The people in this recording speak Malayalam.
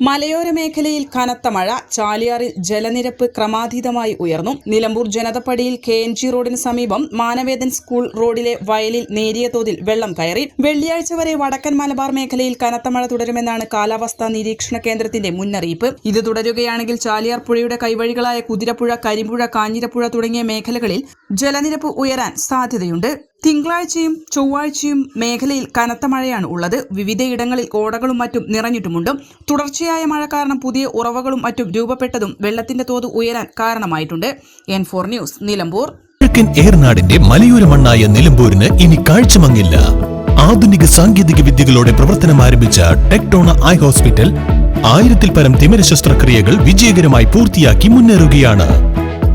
മലയോര മേഖലയിൽ കനത്ത മഴ ചാലിയാറിൽ ജലനിരപ്പ് ക്രമാതീതമായി ഉയർന്നു. നിലമ്പൂർ ജനതപ്പടിയിൽ കെ എൻ ജി റോഡിന് സമീപം മാനവേദൻ സ്കൂൾ റോഡിലെ വയലിൽ നേരിയ തോതിൽ വെള്ളം കയറി. വെള്ളിയാഴ്ച വരെ വടക്കൻ മലബാർ മേഖലയിൽ കനത്ത മഴ തുടരുമെന്നാണ് കാലാവസ്ഥാ നിരീക്ഷണ കേന്ദ്രത്തിന്റെ മുന്നറിയിപ്പ്. ഇത് തുടരുകയാണെങ്കിൽ ചാലിയാർ പുഴയുടെ കൈവഴികളായ കുതിരപ്പുഴ കരിമ്പുഴ കാഞ്ഞിരപ്പുഴ തുടങ്ങിയ മേഖലകളിൽ ജലനിരപ്പ് ഉയരാൻ സാധ്യതയുണ്ട്. തിങ്കളാഴ്ചയും ചൊവ്വാഴ്ചയും മേഖലയിൽ കനത്ത മഴയാണ് ഉള്ളത്. വിവിധയിടങ്ങളിൽ ഓടകളും മറ്റും നിറഞ്ഞിട്ടുമുണ്ട്. തുടർച്ചയായ മഴ കാരണം പുതിയ ഉറവകളും മറ്റും രൂപപ്പെട്ടതും വെള്ളത്തിന്റെ തോത് ഉയരാൻ കാരണമായിട്ടുണ്ട്. N four news Nilambur. കിഴക്കൻ ഏർനാടിന്റെ മലയോര മണ്ണായ നിലമ്പൂരിന് ഇനി കാഴ്ചമങ്ങില്ല. ആധുനിക സാങ്കേതിക വിദ്യകളോടെ പ്രവർത്തനം ആരംഭിച്ച ടെക്ടോണ ഐ ഹോസ്പിറ്റൽ ആയിരത്തിൽ പരം തിമിര ശസ്ത്രക്രിയകൾ വിജയകരമായി പൂർത്തിയാക്കി മുന്നേറുകയാണ്.